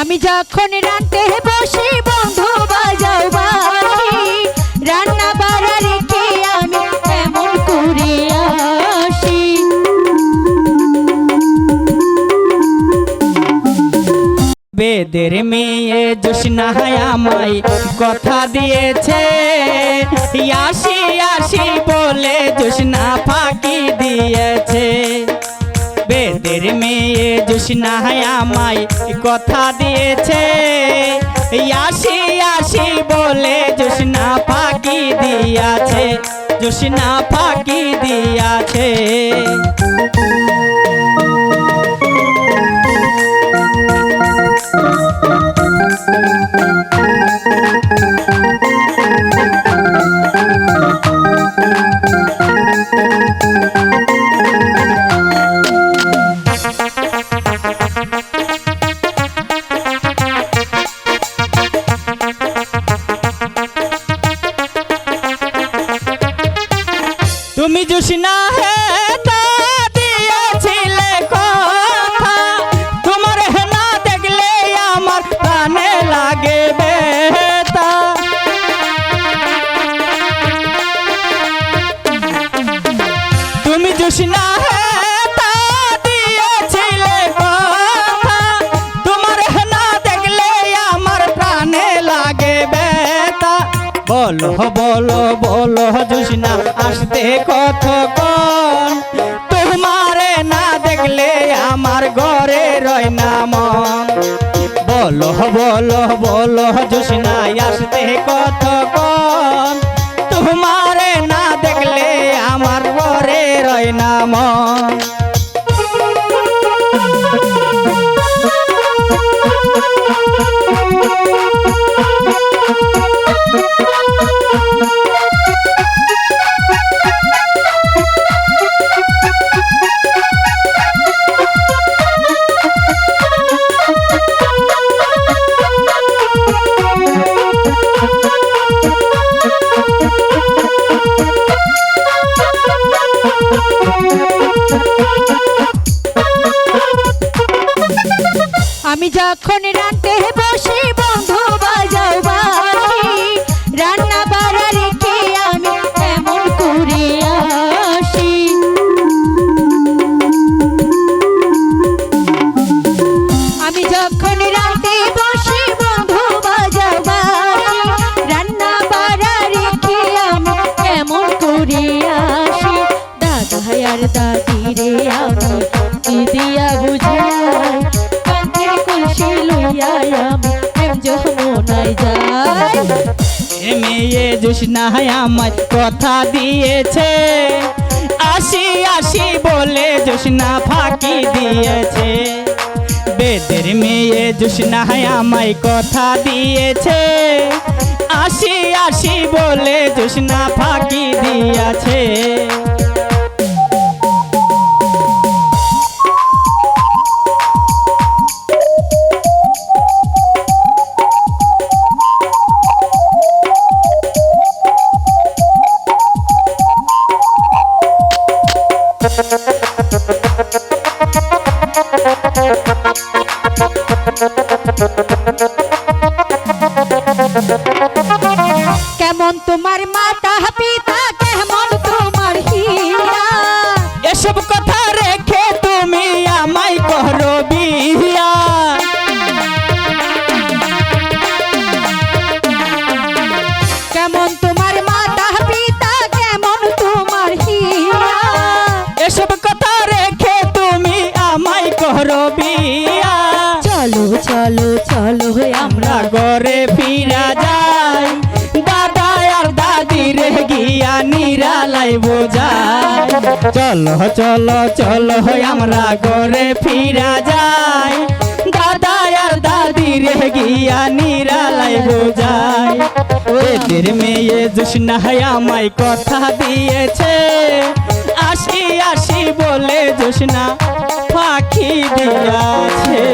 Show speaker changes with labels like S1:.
S1: আমি যখন
S2: বেদের মেয়ে জোসনা আমায় কথা দিয়েছে। আসি আসি বলে জোসনা ফাঁকি দিয়েছে। বেদের মেয়ে জোসনা আমায় কথা দিয়েছে। আসি আসি বলে জোসনা ফাঁকি দিয়াছে। জোসনা ফাঁকি দিয়াছে। তুমি জুসিনা হে বলো বলো জুসিনা, আসতে কতক্ষণ? তোমারে না দেখলে আমার ঘরে রয় না মন। বলো বলো বলো জুসিনা, আসতে কতক্ষণ? তোমারে না দেখলে আমার ঘরে রয় না মন।
S1: আমি যখন রাতে বসে, বন্ধু বাজাও বাসি রান্না বাড়া রেখে আমি এমন করে আসি। আমি যখন রাতে বসে, বন্ধু বাজাও বাসি রান্না বাড়া রেখে আমি এমন করে আসি। দাদা আর দাদি রে, আমি কি দিয়া বুঝাই? কান্দের লইয়া আমি প্রেম যমুনায় যাই।
S2: এ মেয়ে জুসনা আমায় কথা দিয়েছে। আসি আসি বলে জুসনা ফাঁকি দিয়েছে। বেদের মেয়ে জুসনা আমায় কথা দিয়েছে। আসি আসি বলে জুসনা ফাঁকি দিয়েছে।
S1: কেমন
S2: নিরালাই বোঝাই চলো চলো চলো আমরা ঘরে ফিরা যাই। দাদা আর দাদি রে গিয়া নিরালাই বোঝায়। এদের মেয়ে জুসনা আমায় কথা দিয়েছে। আসি আসি বলে জুসনা ফাঁকি দিয়াছে।